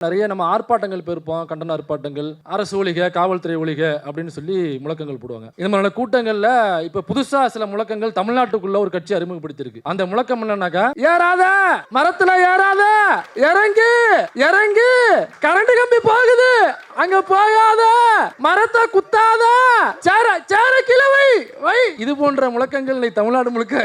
நிறைய நம்ம ஆர்ப்பாட்டங்கள் போயிருப்போம் கண்டன ஆர்ப்பாட்டங்கள் அரசு ஒழிக காவல்துறை ஒழிக அப்படின்னு சொல்லி முழக்கங்கள் போடுவாங்க. இந்த மாதிரியான கூட்டங்கள்ல இப்ப புதுசா சில முழக்கங்கள் தமிழ்நாட்டுக்குள்ள ஒரு கட்சி அறிமுகப்படுத்தியிருக்கு. அந்த முழக்கம் என்னன்னாக்கா ஏறாத! மரத்துல ஏறாத! இறங்கு! இறங்கு! கரண்ட் கம்பி போகுது! அங்க போகாத மரத்தை குத்தாத! சேர சேர கீழே வை! வை! இது போன்ற முழக்கங்கள் இன்னைக்கு தமிழ்நாடு முழுக்க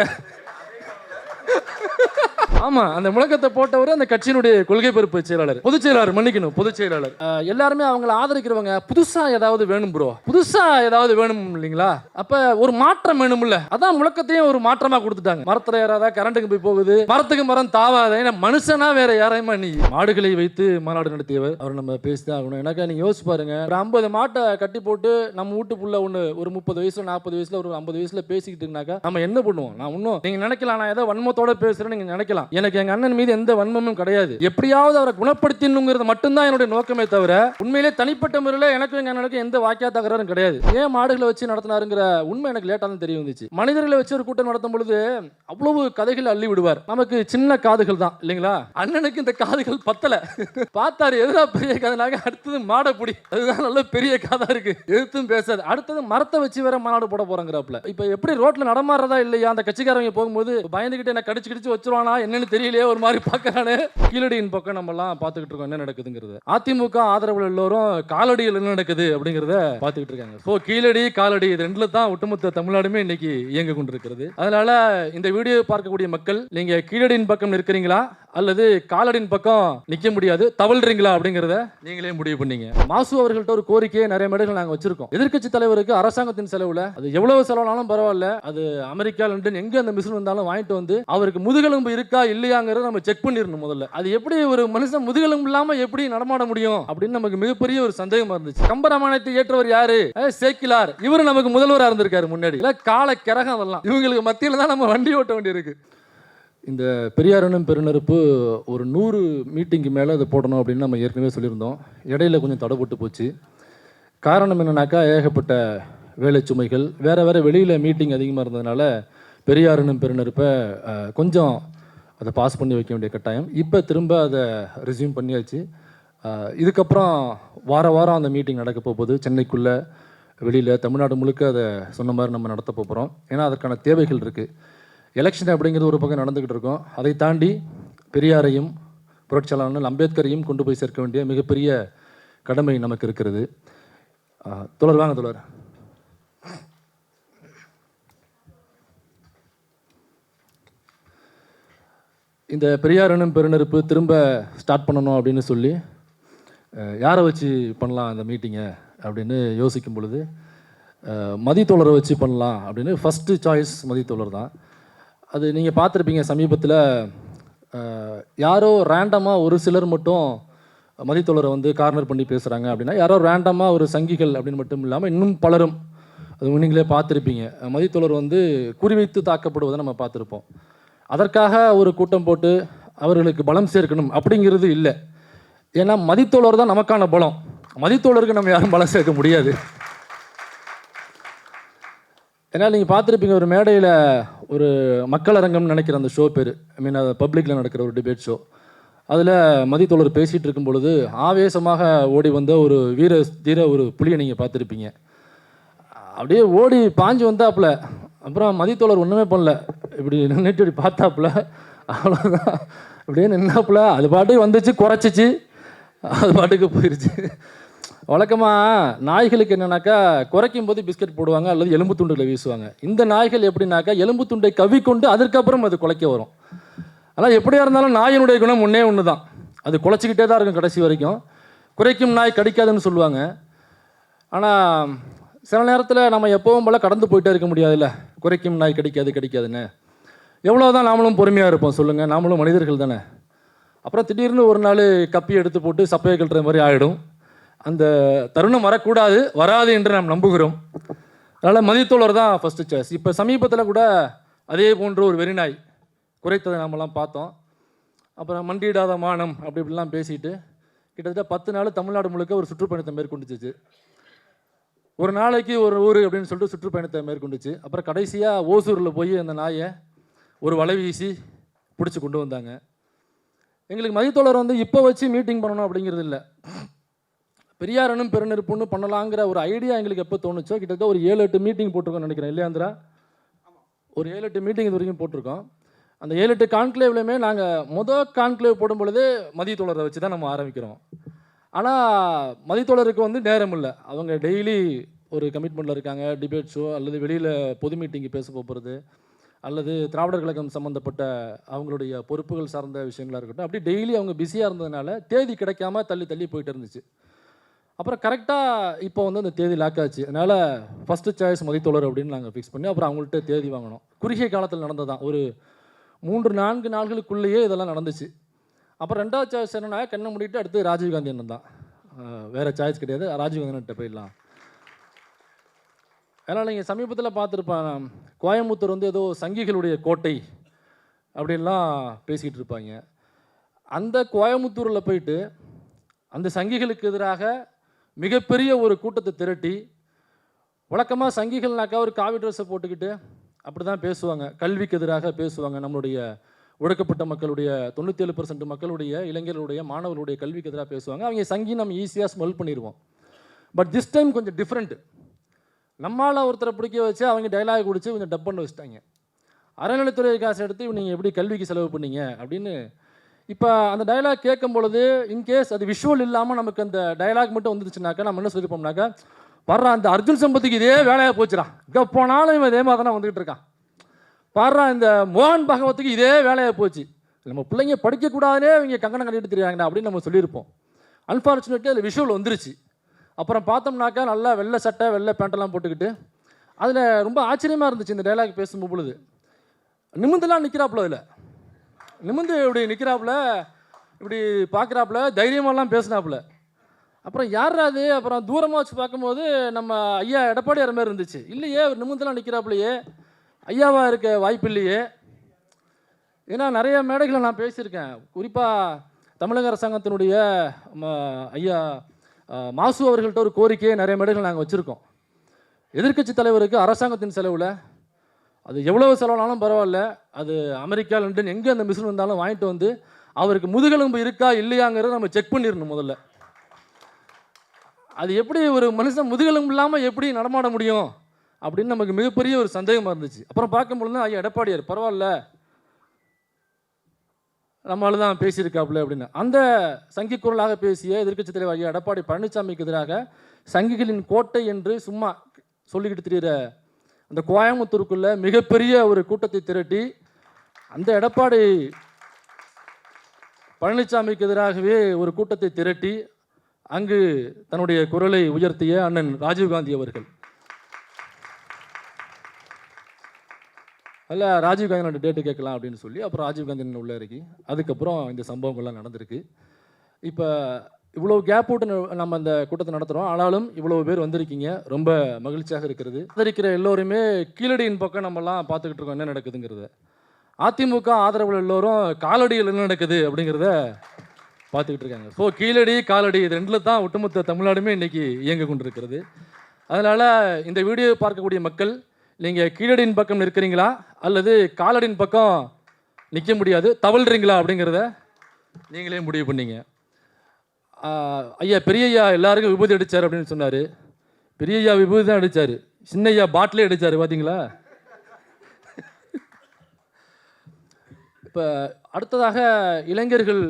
ஆமா அந்த முழக்கத்தை போட்டவர் அந்த கட்சியினுடைய கொள்கை பொறுப்பு செயலாளர். பொதுச் செயலாளர் மன்னிக்கணும் பொதுச் செயலாளர். எல்லாருமே அவங்கள ஆதரிக்கிறவங்க புதுசா ஏதாவது வேணும் ப்ரோ புதுசா ஏதாவது வேணும் இல்லைங்களா? அப்ப ஒரு மாற்றம் வேணும்ல. அதான் முழக்கத்தையும் ஒரு மாற்றமா கொடுத்துட்டாங்க. மரத்துல ஏறாதா கரண்ட்டுக்கு போய் போகுது. மரத்துக்கு மரம் தாவாத ஏன்னா மனுஷனா வேற யாரையுமா நீ மாடுகளை வைத்து மாநாடு நடத்தியவர் அவர் நம்ம பேசிதான் ஆகணும். எனக்கா நீங்க யோசிச்சு பாருங்க. ஒரு ஐம்பது மாட்டை கட்டி போட்டு நம்ம வீட்டு புள்ள ஒண்ணு ஒரு முப்பது வயசுல நாற்பது வயசுல ஒரு ஐம்பது வயசுல பேசிக்கிட்டு இருந்தாக்கா நம்ம என்ன பண்ணுவோம்? நான் இன்னும் நீங்க நினைக்கலாம் நான் ஏதோ வன்மத்தோட பேசுறேன் நீங்க நினைக்கலாம். எனக்கு எங்க அண்ணன் மீது எந்த வன்மமும் கிடையாது. எப்படியாவது அவரை குணப்படுத்தணுங்கிறது மட்டும்தான் என்னுடைய நோக்கமே தவிர உண்மையிலே தனிப்பட்ட முறையில் எனக்கும் எங்க அண்ணனுக்கும் எந்த வாக்கியா தகராறும் கிடையாது. ஏன் மாடுகளை வச்சு நடத்தினாருங்கிற உண்மை எனக்கு லேட்டாக தான் தெரிய வந்துச்சு. மனிதர்களை வச்சு ஒரு கூட்டம் நடத்தும் பொழுது அவ்வளவு கதைகள் அள்ளி விடுவார். நமக்கு சின்ன காதுகள் தான் இல்லைங்களா? அண்ணனுக்கு இந்த காதுகள் பத்தல. பார்த்தாரு எதிரா பெரிய கதைனாக அடுத்தது மாடப்பிடி. அதுதான் நல்ல பெரிய கதை இருக்கு. எதிர்த்தும் பேசாது. அடுத்தது மரத்தை வச்சு வேற மாநாடு போட போறாங்கிறாப்ல இப்ப எப்படி ரோட்ல நடமாறதா இல்லையா? அந்த கட்சிக்காரங்க போகும்போது பயந்துகிட்டு என்ன கடிச்சு கடிச்சு வச்சிருவானா? என்னன்னு தெரியலையே ஒரு மாதிரி பார்க்கறானே. கீழடியின் பக்கம் நம்ம எல்லாம் பார்த்துக்கிட்டு இருக்கோம் என்ன நடக்குதுங்கிறது. அதிமுக ஆதரவு எல்லோரும் காலடியில் என்ன நடக்குது அப்படிங்கிறத பார்த்துக்கிட்டு இருக்காங்க. ஸோ கீழடி காலடி இது ரெண்டுல தான் ஒட்டுமொத்த தமிழ்நாடுமே இன்னைக்கு இயங்க கொண்டிருக்கிறது அதனால இந்த வீடியோ பார்க்கக்கூடிய மக்கள் நீங்க கீழடியின் பக்கம் இருக்கிறீங்களா அல்லது காலடின் பக்கம் நிக்க முடியாது தவழ்றீங்களா அப்படிங்கிறத நீங்களே முடிவு பண்ணீங்க. மாசு அவர்கள்ட்ட ஒரு கோரிக்கையை நிறைய மேடைகள் நாங்க வச்சிருக்கோம். எதிர்க்கட்சி தலைவருக்கு அரசாங்கத்தின் செலவுல அது எவ்வளவு செலவானாலும் பரவாயில்ல. அது அமெரிக்கா லண்டன் எங்க அந்த மிஷின் வந்தாலும் வாங்கிட்டு வந்து அவருக்கு முதுகெலும்பு இருக்கா இல்லையாங்கிறத நம்ம செக் பண்ணிடணும் முதல்ல. அது எப்படி ஒரு மனுஷன் முதுகெலும்பு இல்லாம எப்படி நடமாட முடியும் அப்படின்னு நமக்கு மிகப்பெரிய ஒரு சந்தேகமா இருந்துச்சு. கம்பராமாயணத்தை ஏற்றவர் யாரு? சேக்கிலார். இவர் நமக்கு முதல்வராக இருந்திருக்காரு முன்னாடி. இல்ல கால கிரகம் அதெல்லாம். இவங்களுக்கு மத்தியில தான் நம்ம வண்டி ஓட்ட வேண்டியிருக்கு. இந்த பெரியாரனும் பெருநெருப்பு ஒரு நூறு மீட்டிங்க்கு மேலே அதை போடணும் அப்படின்னு நம்ம ஏற்கனவே சொல்லியிருந்தோம். இடையில கொஞ்சம் தடைப்பட்டு போச்சு. காரணம் என்னன்னாக்கா ஏகப்பட்ட வேலை சுமைகள் வேறு வேறு வெளியில் மீட்டிங் அதிகமாக இருந்ததுனால பெரியாரனும் பெருநெருப்பை கொஞ்சம் அதை பாஸ் பண்ணி வைக்க வேண்டிய கட்டாயம். இப்போ திரும்ப அதை ரெஸ்யூம் பண்ணியாச்சு. இதுக்கப்புறம் வார வாரம் அந்த மீட்டிங் நடக்க போகுது. சென்னைக்குள்ளே வெளியில் தமிழ்நாடு முழுக்க அதை சொன்ன மாதிரி நம்ம நடத்த போகிறோம் ஏன்னா அதற்கான தேவைகள் இருக்குது எலெக்ஷன் அப்படிங்கிறது ஒரு பக்கம் நடந்துக்கிட்டு இருக்கோம். அதை தாண்டி பெரியாரையும் புரட்சியாளர் அம்பேத்கரையும் கொண்டு போய் சேர்க்க வேண்டிய மிகப்பெரிய கடமை நமக்கு இருக்கிறது. தொடர் வாங்க தொடர் இந்த பெரியாரனும் பெருநெருப்பு திரும்ப ஸ்டார்ட் பண்ணணும் அப்படின்னு சொல்லி யாரை வச்சு பண்ணலாம் அந்த மீட்டிங்கை அப்படின்னு யோசிக்கும் பொழுது மதித்தோழரை வச்சு பண்ணலாம் அப்படின்னு ஃபஸ்ட்டு சாய்ஸ் மதித்தோழர் தான். அது நீங்கள் பார்த்துருப்பீங்க சமீபத்தில் யாரோ ரேண்டமாக ஒரு சிலர் மட்டும் மதித்தோழரை வந்து கார்னர் பண்ணி பேசுகிறாங்க அப்படின்னா யாரோ ரேண்டமாக ஒரு சங்கிகள் அப்படின்னு மட்டும் இல்லாமல் இன்னும் பலரும் அது நீங்களே பார்த்துருப்பீங்க. மதித்தோழர் வந்து குறிவைத்து தாக்கப்படுவதை நம்ம பார்த்துருப்போம். அதற்காக ஒரு கூட்டம் போட்டு அவர்களுக்கு பலம் சேர்க்கணும் அப்படிங்கிறது இல்லை. ஏன்னா மதித்தோழர் தான் நமக்கான பலம். மதித்தோழருக்கு நம்ம யாரும் பலம் சேர்க்க முடியாது. ஏன்னா நீங்கள் பார்த்துருப்பீங்க ஒரு மேடையில் ஒரு மக்கள் அரங்கம்னு நினைக்கிற அந்த ஷோ பேர். ஐ மீன் அது பப்ளிக்கில் நடக்கிற ஒரு டிபேட் ஷோ அதில் மதித்தோழர் பேசிகிட்டு இருக்கும் பொழுது ஆவேசமாக ஓடி வந்த ஒரு வீர தீர ஒரு புலியை நீங்கள் பார்த்துருப்பீங்க. அப்படியே ஓடி பாஞ்சு வந்தாப்புல அப்புறம் மதித்தோழர் ஒன்றுமே பண்ணல. இப்படி நின்றுட்டு இப்படி பார்த்தாப்புல அவ்வளோதான் அப்படியே நின்னாப்புல அது பாட்டுக்கு வந்துச்சு குறைச்சிச்சு. அது பாட்டுக்கு போயிடுச்சு வழக்கமாக நாய்களுக்கு என்னன்னாக்கா குறைக்கும் போது பிஸ்கட் போடுவாங்க அல்லது எலும்பு துண்டுகளை வீசுவாங்க. இந்த நாய்கள் எப்படின்னாக்கா எலும்பு துண்டை கவ்விக்கொண்டு அதுக்கப்புறம் அது குலைக்க வரும். ஆனால் எப்படியா இருந்தாலும் நாயினுடைய குணம் ஒன்றே ஒன்று தான் அது குலைச்சிக்கிட்டே தான் இருக்கும் கடைசி வரைக்கும். குறைக்கும் நாய் கடிக்காதுன்னு சொல்லுவாங்க. ஆனால் சில நேரத்தில் நம்ம எப்பவும் போல் கடந்து போயிட்டே இருக்க முடியாதுல்ல. குறைக்கும் நாய் கடிக்காது கடிக்காதுன்னு. எவ்வளோ தான் நாமளும் பொறுமையாக இருப்போம் சொல்லுங்கள் நாமளும் மனிதர்கள் தானே. அப்புறம் திடீர்னு ஒரு நாள் கப்பி எடுத்து போட்டு சப்பையை கட்டுற மாதிரி ஆகிடும் அந்த தருணம் வரக்கூடாது வராது என்று நாம் நம்புகிறோம். அதனால் மதித்தோழர் தான் ஃபஸ்ட்டு சாய்ஸ் இப்போ சமீபத்தில் கூட அதே போன்ற ஒரு வெறிநாய் குறைத்ததை நாமெல்லாம் பார்த்தோம். அப்புறம் மண்டியிடாத மானம் அப்படி இப்படிலாம் பேசிட்டு கிட்டத்தட்ட பத்து நாள் தமிழ்நாடு முழுக்க ஒரு சுற்றுப்பயணத்தை மேற்கொண்டுச்சு. ஒரு நாளைக்கு ஒரு ஊர் அப்படின்னு சொல்லிட்டு சுற்றுப்பயணத்தை மேற்கொண்டுச்சு. அப்புறம் கடைசியாக ஓசூரில் போய் அந்த நாயை ஒரு வலை வீசி பிடிச்சி கொண்டு வந்தாங்க. எங்களுக்கு மதித்தோழர் வந்து இப்போ வச்சு மீட்டிங் பண்ணணும் அப்படிங்கிறது இல்லை. பெரியாரனும் பெருநெருப்புன்னு பண்ணலாங்கிற ஒரு ஐடியா எங்களுக்கு எப்போ தோணுச்சோ கிட்டத்தட்ட ஒரு ஏழு எட்டு மீட்டிங் போட்டிருக்கோம்னு நினைக்கிறேன். இல்லையாந்திரா ஒரு ஏழு எட்டு மீட்டிங் இது வரைக்கும் போட்டிருக்கோம். அந்த ஏழு எட்டு கான்க்ளேவ்லையுமே நாங்கள் மொதல் கான்க்ளேவ் போடும் பொழுது மதியத்தோழரை வச்சு தான் நம்ம ஆரம்பிக்கிறோம். ஆனால் மதித்தோழருக்கு வந்து நேரம் இல்லை. அவங்க டெய்லி ஒரு கமிட்மெண்ட்டில் இருக்காங்க. டிபேட் ஷோ அல்லது வெளியில் பொது மீட்டிங்கு பேச போகிறது அல்லது திராவிடர் கழகம் சம்மந்தப்பட்ட அவங்களுடைய பொறுப்புகள் சார்ந்த விஷயங்களாக இருக்கட்டும். அப்படி டெய்லி அவங்க பிஸியாக இருந்ததுனால தேதி கிடைக்காம தள்ளி தள்ளி போயிட்டு இருந்துச்சு. அப்புறம் கரெக்டாக இப்போ வந்து அந்த தேதி லாக் ஆச்சு. அதனால் ஃபஸ்ட்டு சாய்ஸ் மதித்தொழர் அப்படின்னு நாங்கள் ஃபிக்ஸ் பண்ணி அப்புறம் அவங்கள்ட்ட தேதி வாங்கினோம் குறுகிய காலத்தில் நடந்ததான் ஒரு மூன்று நான்கு நாள்களுக்குள்ளேயே இதெல்லாம் நடந்துச்சு. அப்புறம் ரெண்டாவது சாய்ஸ் என்னன்னா கண்ணை மூடிட்டு அடுத்து ராஜீவ்காந்தி அண்ணன் தான். வேறு சாய்ஸ் கிடையாது. ராஜீவ்காந்தி போயிடலாம். ஏன்னா நீங்கள் சமீபத்தில் பார்த்துருப்பேன் கோயம்புத்தூர் வந்து ஏதோ சங்கிகளுடைய கோட்டை அப்படின்லாம் பேசிக்கிட்டு இருப்பாங்க. அந்த கோயம்புத்தூரில் போயிட்டு அந்த சங்கிகளுக்கு எதிராக மிகப்பெரிய ஒரு கூட்டத்தை திரட்டி வழக்கமாக சங்கிகள்னாக்கா ஒரு காவி ட்ரெஸ்ஸை போட்டுக்கிட்டு அப்படி தான் பேசுவாங்க. கல்விக்கு எதிராக பேசுவாங்க நம்மளுடைய ஒடுக்கப்பட்ட மக்களுடைய தொண்ணூற்றி ஏழு மக்களுடைய இளைஞர்களுடைய மாணவர்களுடைய கல்விக்கு எதிராக பேசுவாங்க. அவங்க சங்கி நம்ம ஈஸியாக ஸ்மெல் பண்ணிடுவோம் பட் திஸ் டைம் கொஞ்சம் டிஃப்ரெண்ட் நம்மால் ஒருத்தரை பிடிக்க வச்சு அவங்க டைலாக் குடிச்சு கொஞ்சம் டப் பண்ண வச்சுட்டாங்க. அறநிலைத்துறை காசு எடுத்து நீங்கள் எப்படி கல்விக்கு செலவு பண்ணீங்க அப்படின்னு இப்போ அந்த டயலாக் கேட்கும் பொழுது இன்கேஸ் அது விஷுவல் இல்லாமல் நமக்கு அந்த டயலாக் மட்டும் வந்துருச்சுனாக்கா நம்ம என்ன சொல்லியிருப்போம்னாக்கா வர்ற அந்த அர்ஜுன் சம்பத்துக்கு இதே வேலையாக போச்சுடா. இங்கே போனாலும் இவன் இதே மாதிரி தானே வந்துகிட்டு இருக்கான். பாடுறா இந்த மோகன் பகவத்துக்கு இதே வேலையாக போச்சு. நம்ம பிள்ளைங்க படிக்கக்கூடாதுனே இவங்க கங்கணம் கட்டிட்டு தெரியாங்கடா அப்படின்னு நம்ம சொல்லியிருப்போம். அன்ஃபார்ச்சுனேட்லி அதில் விஷுவல் வந்துருச்சு. அப்புறம் பார்த்தோம்னாக்கா நல்லா வெள்ளை சட்டை வெள்ளை பேண்டெல்லாம் போட்டுக்கிட்டு அதில் ரொம்ப ஆச்சரியமாக இருந்துச்சு இந்த டைலாக் பேசும் பொழுது நிற்கிறாப்புல அதில். நிமிந்து இப்படி நிற்கிறாப்புல இப்படி பார்க்குறாப்புல தைரியமெல்லாம் பேசினாப்புல. அப்புறம் யார் அது? அப்புறம் தூரமாக வச்சு பார்க்கும்போது நம்ம ஐயா எடப்பாடியார் மாதிரி இருந்துச்சு. இல்லையே அவர் நிமிந்தெல்லாம் நிற்கிறாப்புலையே ஐயாவாக இருக்க வாய்ப்பு இல்லையே. ஏன்னா நிறைய மேடைகளை நான் பேசியிருக்கேன். குறிப்பாக தமிழக அரசாங்கத்தினுடைய ம, ஐயா மாசு அவர்கள்ட்ட ஒரு கோரிக்கையை நிறைய மேடைகள் நாங்கள் வச்சுருக்கோம். எதிர்க்கட்சி தலைவருக்கு அரசாங்கத்தின் செலவில் அது எவ்வளவு செலவானாலும் பரவாயில்ல. அது அமெரிக்கா லண்டன் எங்கே அந்த மிஷின் வந்தாலும் வாங்கிட்டு வந்து அவருக்கு முதுகெலும்பு இருக்கா இல்லையாங்கிறத நம்ம செக் பண்ணிடணும் முதல்ல. அது எப்படி ஒரு மனுஷன் முதுகெலும்பு இல்லாமல் எப்படி நடமாட முடியும் அப்படின்னு நமக்கு மிகப்பெரிய ஒரு சந்தேகமாக இருந்துச்சு. அப்புறம் பார்க்கும்பொழுது ஐயா எடப்பாடியார் பரவாயில்ல. நம்மளால தான் பேசியிருக்காப்புல அப்படின்னு. அந்த சங்கி குரலாக பேசிய எதிர்க்கட்சி தலைவர் ஐயா எடப்பாடி பழனிசாமிக்கு எதிராக சங்கிகளின் கோட்டை என்று சும்மா சொல்லிக்கிட்டு திரிகிற அந்த கோயம்புத்தூருக்குள்ள மிகப்பெரிய ஒரு கூட்டத்தை திரட்டி அந்த எடப்பாடி பழனிசாமிக்கு எதிராகவே ஒரு கூட்டத்தை திரட்டி அங்கு தன்னுடைய குரலை உயர்த்திய அண்ணன் ராஜீவ்காந்தி அவர்கள். அல்ல ராஜீவ்காந்தியோட டேட்டு கேட்கலாம் அப்படின்னு சொல்லி அப்புறம் ராஜீவ்காந்தி அண்ணன் உள்ள இறக்கி அதுக்கப்புறம் இந்த சம்பவங்கள்லாம் நடந்திருக்கு. இப்போ இவ்வளோ கேப் விட்டு நம்ம அந்த கூட்டத்தை நடத்துகிறோம் ஆனாலும் இவ்வளோ பேர் வந்திருக்கீங்க. ரொம்ப மகிழ்ச்சியாக இருக்கிறது. இருக்கிற எல்லோருமே கீழடியின் பக்கம் நம்மலாம் பார்த்துக்கிட்டு இருக்கோம். என்ன நடக்குதுங்கிறத. அதிமுக ஆதரவு எல்லோரும் காலடியில் என்ன நடக்குது அப்படிங்கிறத பார்த்துக்கிட்டு இருக்காங்க. ஸோ கீழடி காலடி இது ரெண்டில் தான் ஒட்டுமொத்த தமிழ்நாடுமே இன்றைக்கி இயங்க கொண்டிருக்கிறது. அதனால் இந்த வீடியோ பார்க்கக்கூடிய மக்கள் நீங்கள் கீழடியின் பக்கம் நிற்கிறீங்களா? அல்லது காலடியின் பக்கம் நிற்க முடியாது தவழ்கிறீங்களா அப்படிங்கிறத நீங்களே முடிவு பண்ணீங்க. ஐயா பெரியய்யா எல்லாருக்கும் விபூதி அடிச்சார் அப்படின்னு சொன்னார். பெரியய்யா விபூதி தான் அடிச்சார். சின்னையா பாட்டிலே அடித்தார் பார்த்தீங்களா இப்போ அடுத்ததாக இளைஞர்கள்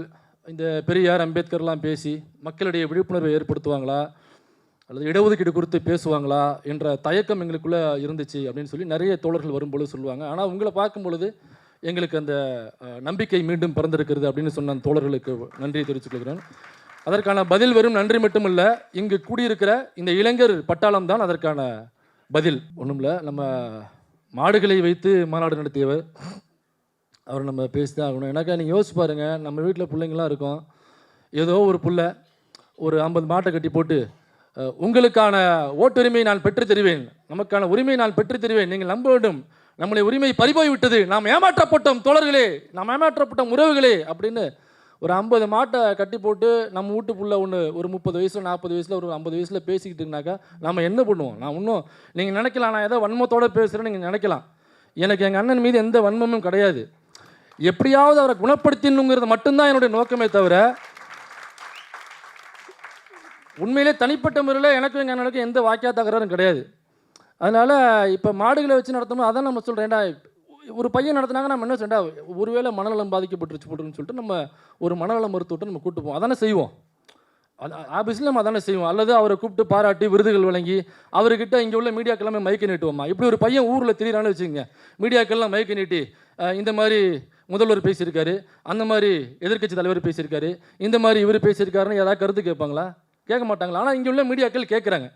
இந்த பெரியார் அம்பேத்கர்லாம் பேசி மக்களிடையே விழிப்புணர்வை ஏற்படுத்துவாங்களா? அல்லது இடஒதுக்கீடு குறித்து பேசுவாங்களா? என்ற தயக்கம் எங்களுக்குள்ளே இருந்துச்சு அப்படின்னு சொல்லி நிறைய தோழர்கள் வரும்பொழுது சொல்லுவாங்க. ஆனால் உங்களை பார்க்கும் பொழுது எங்களுக்கு அந்த நம்பிக்கை மீண்டும் பிறந்திருக்கிறது அப்படின்னு சொன்ன தோழர்களுக்கு நன்றியை தெரிவித்துக் கொள்கிறேன். அதற்கான பதில் வெறும் நன்றி மட்டுமல்ல இங்கு கூடியிருக்கிற இந்த இளைஞர் பட்டாளம் தான் அதற்கான பதில். ஒன்றும் இல்லை நம்ம மாடுகளை வைத்து மாநாடு நடத்தியவர். அவர் நம்ம பேசி தான் ஆகணும். எனக்கு நீங்கள் யோசிச்சு பாருங்கள் நம்ம வீட்டில் பிள்ளைங்களாம் இருக்கோம். ஏதோ ஒரு புள்ள ஒரு ஐம்பது மாட்டை கட்டி போட்டு உங்களுக்கான ஓட்டுரிமையை நான் பெற்றுத் தருவேன். நமக்கான உரிமையை நான் பெற்றுத் தருவேன். நீங்கள் நம்ப வேண்டும். நம்மளை உரிமை பறிபோய் விட்டது நாம் ஏமாற்றப்பட்டோம் தோழர்களே. நாம் ஏமாற்றப்பட்டோம் உறவுகளே. அப்படின்னு ஒரு ஐம்பது மாட்டை கட்டி போட்டு நம்ம வீட்டு புள்ள ஒன்று ஒரு முப்பது வயசில் நாற்பது வயசில் ஒரு ஐம்பது வயசில் பேசிக்கிட்டுனாக்கா நம்ம என்ன பண்ணுவோம்? நான் இன்னும் நீங்கள் நினைக்கலாம் நான் ஏதோ வன்மத்தோடு பேசுகிறேன்னு நீங்கள் நினைக்கலாம். எனக்கு எங்கள் அண்ணன் மீது எந்த வன்மமும் கிடையாது. எப்படியாவது அவரை குணப்படுத்தணுங்கிறது மட்டும்தான் என்னுடைய நோக்கமே தவிர உண்மையிலே தனிப்பட்ட முறையில் எனக்கும் எங்கள் அண்ணனுக்கும் எந்த வாக்கியா தகராறும் கிடையாது. அதனால் இப்போ மாடுகளை வச்சு நடத்தும்போது அதான் நம்ம சொல்கிறேன்டா ஒரு பையன் நடத்துனாங்க நம்ம என்ன செண்டா ஒருவேளை மனநலம் பாதிக்கப்பட்டுருச்சு போட்டுருன்னு சொல்லிட்டு நம்ம ஒரு மனநல மருத்துவத்தை நம்ம கூப்பிட்டு போவோம். அதானே செய்வோம். அது ஆஃபீஸில் நம்ம அதானே செய்வோம். அல்லது அவரை கூப்பிட்டு பாராட்டி விருதுகள் வழங்கி அவர்கிட்ட இங்கே உள்ள மீடியாக்கெல்லாமே மயக்க நீட்டுவோமா? இப்படி ஒரு பையன் ஊரில் திடீரானு வச்சுக்கோங்க மீடியாக்கெல்லாம் மயக்க நீட்டி இந்த மாதிரி முதல்வர் பேசியிருக்காரு அந்த மாதிரி எதிர்க்கட்சி தலைவர் பேசியிருக்காரு இந்த மாதிரி இவர் பேசியிருக்காருன்னு ஏதாவது கருத்து கேட்பாங்களா? கேட்க மாட்டாங்களா? ஆனால் இங்கே உள்ள மீடியாக்கள் கேட்குறாங்க.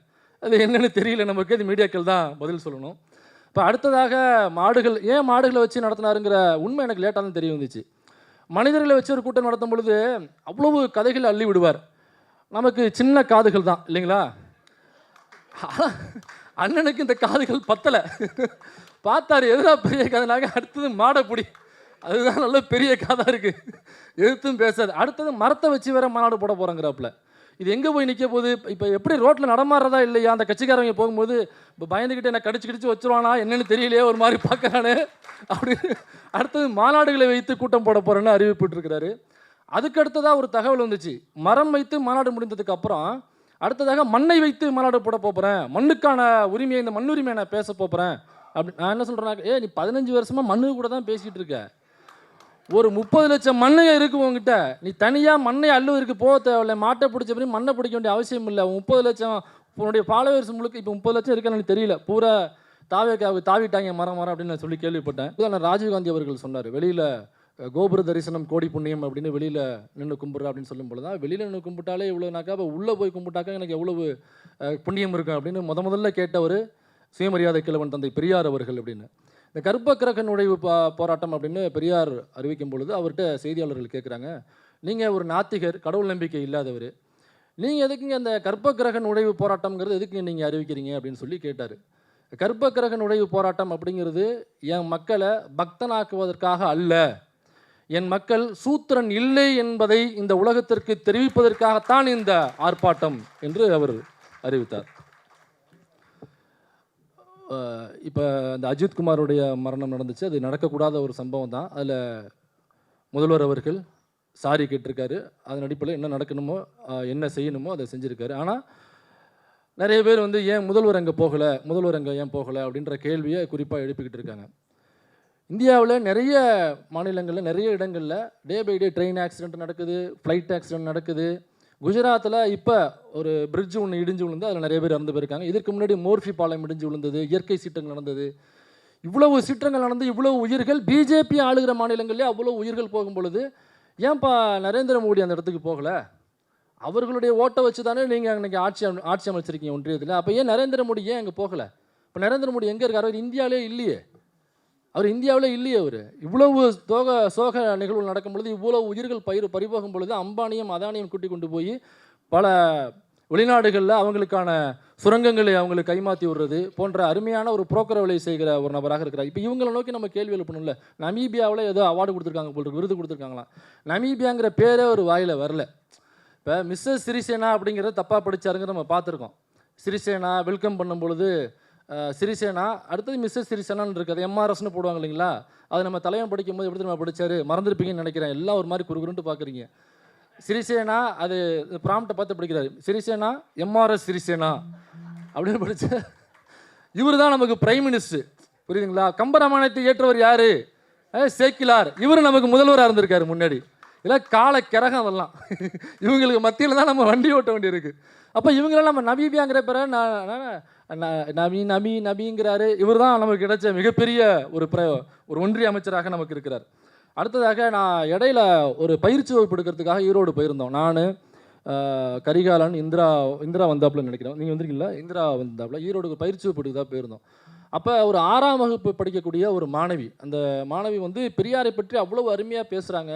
அது என்னென்னு தெரியல நமக்கு. இது மீடியாக்கள் தான் பதில் சொல்லணும். இப்போ அடுத்ததாக மாடுகள் ஏன் மாடுகளை வச்சு நடத்தினாருங்கிற உண்மை எனக்கு லேட்டாக தான் தெரிய வந்துச்சு. மனிதர்களை வச்சு ஒரு கூட்டம் நடத்தும் பொழுது அவ்வளவு கதைகள் அள்ளி விடுவார். நமக்கு சின்ன காதுகள் தான் இல்லைங்களா? அண்ணனுக்கு இந்த காதுகள் பத்தலை. பார்த்தாரு எதிரா பெரிய கதைனாக்க அடுத்தது மாடப்பிடி. அதுதான் நல்ல பெரிய கதை இருக்குது எதிர்த்தும் பேசாது. அடுத்தது மரத்தை வச்சு வேற மாநாடு போட போகிறாங்கிறாப்புல இது எங்கே போய் நிற்க போகுது? இப்போ எப்படி ரோட்டில் நடமாடுறதா இல்லையா? அந்த கட்சிக்காரங்க போகும்போது இப்போ பயந்துக்கிட்டு என்ன கடிச்சு கடிச்சு வச்சிருவானா? என்னென்னு தெரியலையே ஒரு மாதிரி பார்க்கறானே அப்படி அடுத்தது மாநாடுகளை வைத்து கூட்டம் போட போகிறேன்னு அறிவிப்பிட்டிருக்கிறாரு. அதுக்கு அடுத்ததாக ஒரு தகவல் வந்துச்சு. மரம் வைத்து மாநாடு முடிந்ததுக்கு அப்புறம் அடுத்ததாக மண்ணை வைத்து மாநாடு போட போகிறேன் மண்ணுக்கான உரிமையை இந்த மண்ணுரிமையை நான் பேச போகிறேன் அப்படி நான் என்ன சொல்கிறேன்னா ஏ நீ பதினஞ்சு வருஷமாக மண்ணு கூட தான் பேசிக்கிட்டு இருக்க. ஒரு முப்பது லட்சம் மண்ணுங்க இருக்கு உங்ககிட்ட நீ தனியாக மண்ணை அள்ளுவதற்கு போக தேவையில்லை. மாட்டை பிடிச்ச பிறகு மண்ணை பிடிக்க வேண்டிய அவசியம் இல்லை. முப்பது லட்சம் உன்னுடைய ஃபாலோவர்ஸ் முழுக்க இப்போ முப்பது லட்சம் இருக்கான்னு எனக்கு தெரியல. பூரா தாவேக்காவுக்கு தாவிட்டாங்க மரம் மரம் அப்படின்னு நான் சொல்லி கேள்விப்பட்டேன். இதுதான் ராஜீவ்காந்தி அவர்கள் சொன்னார் வெளியில் கோபுர தரிசனம் கோடி புண்ணியம் அப்படின்னு வெளியில் நின்று கும்பிட்ற அப்படின்னு சொல்லும் பொழுது தான் வெளியில் நின்று கும்பிட்டாலே இவ்வளோனாக்கா இப்போ உள்ளே போய் கும்பிட்டாக்கா எனக்கு எவ்வளவு புண்ணியம் இருக்கும் அப்படின்னு முத முதல்ல கேட்டவர் சுயமரியாதை கிழவன் தந்தை பெரியார் அவர்கள் அப்படின்னு. இந்த கர்ப்பக்கிரக நுழைவு பா போராட்டம் அப்படின்னு பெரியார் அறிவிக்கும் பொழுது அவர்கிட்ட செய்தியாளர்கள் கேட்குறாங்க நீங்கள் ஒரு நாத்திகர் கடவுள் நம்பிக்கை இல்லாதவர். நீங்கள் எதுக்குங்க அந்த கர்ப்பக்கிரக நுழைவு போராட்டம்ங்கிறது எதுக்கு நீங்கள் அறிவிக்கிறீங்க அப்படின்னு சொல்லி கேட்டார். கர்ப்பக்கிரக நுழைவு போராட்டம் அப்படிங்கிறது என் மக்களை பக்தனாக்குவதற்காக அல்ல. என் மக்கள் சூத்திரன் இல்லை என்பதை இந்த உலகத்திற்கு தெரிவிப்பதற்காகத்தான் இந்த ஆர்ப்பாட்டம் என்று அவர் அறிவித்தார். இப்போ இந்த அஜித் குமாருடைய மரணம் நடந்துச்சு. அது நடக்கக்கூடாத ஒரு சம்பவம் தான். அதில் முதல்வர் அவர்கள் சாரி கேட்டிருக்காரு. அதன் அடிப்படையில் என்ன நடக்கணுமோ என்ன செய்யணுமோ அதை செஞ்சுருக்காரு. ஆனால் நிறைய பேர் வந்து ஏன் முதல்வர் அங்கே போகலை முதல்வர் அங்கே ஏன் போகலை அப்படின்ற கேள்வியை குறிப்பாக எழுப்பிக்கிட்டு இருக்காங்க. இந்தியாவில் நிறைய மாநிலங்களில் நிறைய இடங்களில் day by day train accident நடக்குது ஃப்ளைட் ஆக்சிடென்ட் நடக்குது. குஜராத்தில் இப்போ ஒரு பிரிட்ஜ் ஒன்று இடிஞ்சு விழுந்து அதில் நிறைய பேர் இறந்து போயிருக்காங்க. இதற்கு முன்னாடி மோர்ஃபி பாலம் இடிஞ்சு விழுந்தது இயற்கை சீற்றங்கள் நடந்தது. இவ்வளவு சீற்றங்கள் நடந்து இவ்வளவு உயிர்கள் பிஜேபி ஆளுகிற மாநிலங்களிலே அவ்வளோ உயிர்கள் போகும் பொழுது ஏன்பா நரேந்திர மோடி அந்த இடத்துக்கு போகலை? அவர்களுடைய ஓட்டை வச்சு தானே நீங்கள் அன்றைக்கி ஆட்சி அமை- ஆட்சி அமைச்சிருக்கீங்க ஒன்றியத்தில். அப்போ ஏன் நரேந்திர மோடி ஏன் அங்கே போகலை? இப்போ நரேந்திர மோடி எங்கே இருக்கார்? இந்தியாவிலே இல்லையே. அவர் இந்தியாவில் இல்லையே அவர். இவ்வளவு தோக சோக நிகழ்வு நடக்கும் பொழுது இவ்வளவு உயிர்கள் பயிர் பறிபோகும் பொழுது அம்பானியும் அதானியும் கூட்டி கொண்டு போய் பல வெளிநாடுகளில் அவங்களுக்கான சுரங்கங்களை அவங்களுக்கு கைமாற்றி விடுறது போன்ற அருமையான ஒரு புரோக்கர் வேலை செய்கிற ஒரு நபராக இருக்கிறார். இப்போ இவங்களை நோக்கி நம்ம கேள்வி எழுப்பணும்ல. நமீபியாவில் ஏதோ அவார்டு கொடுத்துருக்காங்க போல் விருது கொடுத்துருக்காங்களாம் நமீபியாங்கிற பேரே ஒரு வாயில் வரல. இப்போ மிஸ்ஸஸ் சிறிசேனா அப்படிங்கிறத தப்பாக படித்தாருங்கிற நம்ம பார்த்துருக்கோம். சிறிசேனா வெல்கம் பண்ணும் பொழுது சிறிசேனா அடுத்தது மிஸ்ஸஸ் சிறிசேனான்னு இருக்குது எம்ஆர்எஸ்னு போடுவாங்க இல்லைங்களா? அது நம்ம தலைவன் படிக்கும்போது எப்படி நம்ம படித்தார் மறந்துருப்பீங்கன்னு நினைக்கிறேன். எல்லாம் ஒரு மாதிரி குறுகுறுன்ட்டு பார்க்குறீங்க சிறிசேனா அது ப்ராம்ப்டை பார்த்து படிக்கிறாரு. சிறிசேனா எம்ஆர்எஸ் சிறிசேனா அப்படின்னு படித்த இவர் தான் நமக்கு பிரைம் மினிஸ்டர் புரியுதுங்களா? கம்பராமாயணத்தை ஏற்றவர் யார்? சேக்கிலார். இவர் நமக்கு முதல்வராக இருந்திருக்காரு முன்னாடி. இதெல்லாம் கால கிரகம் அதெல்லாம். இவங்களுக்கு மத்தியில் தான் நம்ம வண்டி ஓட்ட வேண்டியிருக்கு. அப்போ இவங்களெல்லாம் நம்ம நவீபியாங்கிற பேர நான் நபி நபி நபிங்கிறாரு. இவர் தான் நமக்கு கிடைச்ச மிகப்பெரிய ஒரு பிர ஒரு ஒன்றிய அமைச்சராக நமக்கு இருக்கிறார். அடுத்ததாக நான் இடையில ஒரு பயிற்சி வகுப்பு எடுக்கிறதுக்காக ஈரோடு போயிருந்தோம். நான் கரிகாலன் இந்திரா இந்திரா வந்தாப்புல நினைக்கிறேன். நீங்கள் வந்திருக்கீங்களா? இந்திரா வந்தாப்புல. ஈரோடு ஒரு பயிற்சி வகுப்பு எடுக்கிறதா தான் போயிருந்தோம். அப்போ ஒரு ஆறாம் வகுப்பு படிக்கக்கூடிய ஒரு மாணவி அந்த மாணவி வந்து பெரியாரை பற்றி அவ்வளவு அருமையாக பேசுகிறாங்க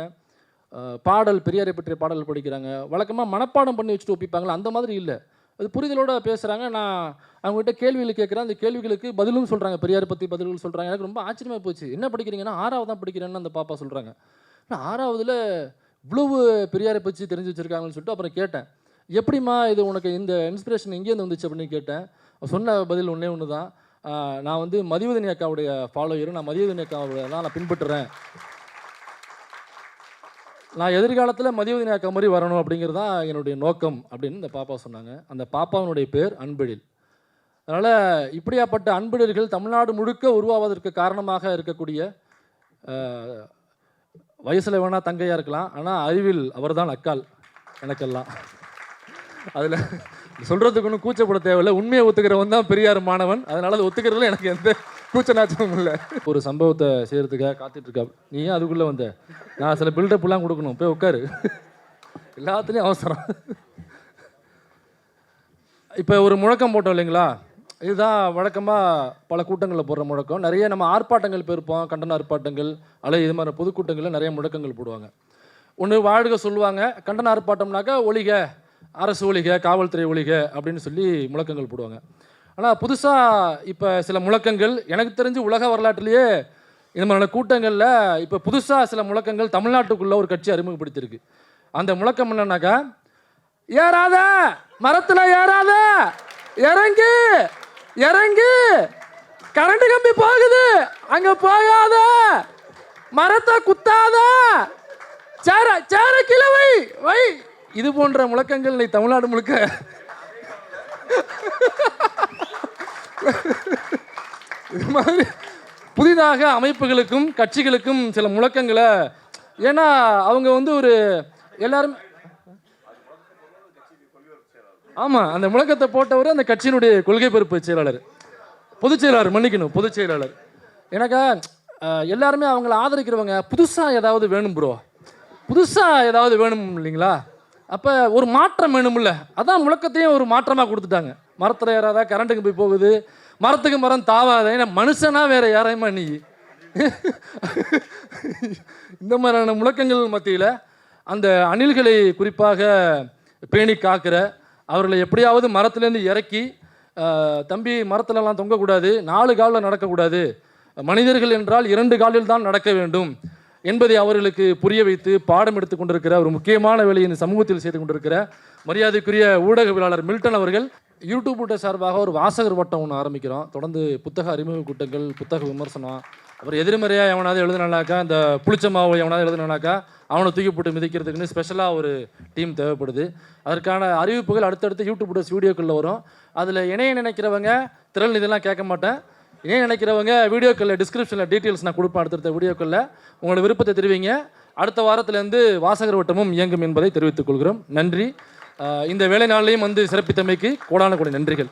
பாடல் பெரியாரை பற்றிய பாடல் படிக்கிறாங்க. வழக்கமாக மனப்பாடம் பண்ணி வச்சுட்டு ஒப்பிப்பாங்களா அந்த மாதிரி இல்லை. அது புரிதலோடு பேசுகிறாங்க நான் அவங்ககிட்ட கேள்விகள் கேட்குறேன். அந்த கேள்விகளுக்கு பதிலும் சொல்கிறாங்க பெரியார் பற்றி பதில்கள் சொல்கிறாங்க எனக்கு ரொம்ப ஆச்சரியமாக போச்சு. என்ன படிக்கிறீங்கன்னா ஆறாவது தான் படிக்கிறேன்னு அந்த பாப்பா சொல்கிறாங்க நான் ஆறாவதில் இவ்வளவு பெரியாரை பற்றி தெரிஞ்சு வச்சுருக்காங்கன்னு சொல்லிட்டு அப்புறம் கேட்டேன். எப்படிம்மா இது உனக்கு இந்த இன்ஸ்பிரேஷன் எங்கேருந்து வந்துச்சு அப்படின்னு கேட்டேன். சொன்ன பதில் ஒன்றே ஒன்று தான் நான் வந்து மதிவதனி அக்காவுடைய ஃபாலோயர் நான் மதிவதனி அக்காவுடைய தான் நான் பின்பற்றுறேன். நான் எதிர்காலத்தில் மதிவதனி அக்கா மாதிரி வரணும் அப்படிங்கிறது தான் என்னுடைய நோக்கம் அப்படின்னு இந்த பாப்பா சொன்னாங்க. அந்த பாப்பாவினுடைய பேர் அன்பெழில். அதனால் இப்படியாப்பட்ட அன்பெழில்கள் தமிழ்நாடு முழுக்க உருவாவதற்கு காரணமாக இருக்கக்கூடிய வயசில் வேணால் தங்கையாக இருக்கலாம். ஆனால் அறிவில் அவர்தான் அக்கால் எனக்கெல்லாம். அதில் சொல்கிறதுக்கு ஒன்றும் கூச்சப்பட தேவையில்லை. உண்மையை ஒத்துக்கிறவன் தான் பெரியார் மாணவன். அதனால் அது ஒத்துக்கிறதுல எனக்கு எந்த கூச்ச இல்லை ஒரு சம்பவத்தை செய்கிறதுக்காக காத்துட்டு இருக்கா நீ ஏன் அதுக்குள்ளே வந்த? நான் சில பில்டப்லாம் கொடுக்கணும். போய் உட்காரு எல்லாத்துலேயும் அவசரம். இப்போ ஒரு முழக்கம் போட்டோம் இல்லைங்களா? இதுதான் வழக்கமாக பல கூட்டங்களில் போடுற முழக்கம். நிறைய நம்ம ஆர்ப்பாட்டங்கள் போயிருப்போம். கண்டன ஆர்ப்பாட்டங்கள் அல்லது இது மாதிரி பொதுக்கூட்டங்களில் நிறைய முழக்கங்கள் போடுவாங்க. ஒன்று வாழ்க சொல்லுவாங்க. கண்டன ஆர்ப்பாட்டம்னாக்கா ஒழிக அரசு ஒழிக காவல்துறை ஒழிக அப்படின்னு சொல்லி முழக்கங்கள் போடுவாங்க. ஆனால் புதுசாக இப்போ சில முழக்கங்கள் எனக்கு தெரிஞ்சு உலக வரலாற்றுலேயே இந்த மாதிரியான கூட்டங்களில் இப்போ புதுசாக சில முழக்கங்கள் தமிழ்நாட்டுக்குள்ள ஒரு கட்சி அறிமுகப்படுத்தியிருக்கு. அந்த முழக்கம் என்னன்னாக்கா ஏறாத! மரத்தில் ஏறாத! இறங்கு! இறங்கு! கரண்ட் கம்பி போகுது! அங்க போகாத மரத்தை குத்தாத! சேர சேர கீழே வை! வை! இது போன்ற முழக்கங்கள் நீ தமிழ்நாடு முழுக்க இது மாதிரி புதிதாக அமைப்புகளுக்கும் கட்சிகளுக்கும் சில முழக்கங்களை ஏன்னா அவங்க வந்து ஒரு எல்லாரும் ஆமாம் அந்த முழக்கத்தை போட்டவர் அந்த கட்சியினுடைய கொள்கை பொறுப்பு செயலாளர். பொதுச் செயலாளர் மன்னிக்கணும் பொதுச் செயலாளர். எனக்கா எல்லாருமே அவங்கள ஆதரிக்கிறவங்க புதுசாக ஏதாவது வேணும் ப்ரோ புதுசாக ஏதாவது வேணும் இல்லைங்களா? அப்போ ஒரு மாற்றம் வேணும்ல. அதான் முழக்கத்தையும் ஒரு மாற்றமாக கொடுத்துட்டாங்க. மரத்தில் ஏறாதா கரண்ட்டுக்கு போய் போகுது? மரத்துக்கு மரம் தாவாத? ஏன்னா மனுஷனா வேற யாரையுமா நீ? இந்த மாதிரியான முழக்கங்கள் மத்தியில் அந்த அணில்களை குறிப்பாக பேணி காக்கிற அவர்களை எப்படியாவது மரத்துலேருந்து இறக்கி தம்பி மரத்துலலாம் தொங்கக்கூடாது நாலு காலில் நடக்கக்கூடாது மனிதர்கள் என்றால் இரண்டு காலில் தான் நடக்க வேண்டும் என்பதை அவர்களுக்கு புரிய வைத்து பாடம் எடுத்து கொண்டிருக்கிற ஒரு முக்கியமான வேலையை இந்த சமூகத்தில் செய்து கொண்டிருக்கிற மரியாதைக்குரிய ஊடகவியலாளர் மில்டன் அவர்கள் யூடியூப் கூட்ட சார்பாக ஒரு வாசகர் வட்டம் ஒன்று ஆரம்பிக்கிறோம். தொடர்ந்து புத்தக அறிமுக கூட்டங்கள் புத்தக விமர்சனம் அப்புறம் எதிர்மறையாக எவனாவது எழுதுனாக்கா இந்த புளிச்ச மாவு எவனாவது எழுதுனாக்கா அவனை தூக்கி போட்டு மிதிக்கிறதுக்குன்னு ஸ்பெஷலாக ஒரு டீம் தேவைப்படுது. அதற்கான அறிவிப்புகள் அடுத்தடுத்து யூடியூப் வீடியோக்களில் வரும். அதில் இணைய நினைக்கிறவங்க திரள் இதெல்லாம் கேட்க மாட்டேன். இணைய நினைக்கிறவங்க வீடியோக்களில் டிஸ்கிரிப்ஷனில் டீட்டெயில்ஸ் நான் கொடுப்பேன் அடுத்தடுத்த வீடியோக்களில். உங்களோட விருப்பத்தை தெரிவிங்க. அடுத்த வாரத்திலேருந்து வாசகர் வட்டமும் இயங்கும் என்பதை தெரிவித்துக் கொள்கிறோம். நன்றி. இந்த வேலை நாளிலையும் வந்து சிறப்பித்தமைக்கு கோடான கோடி நன்றிகள்.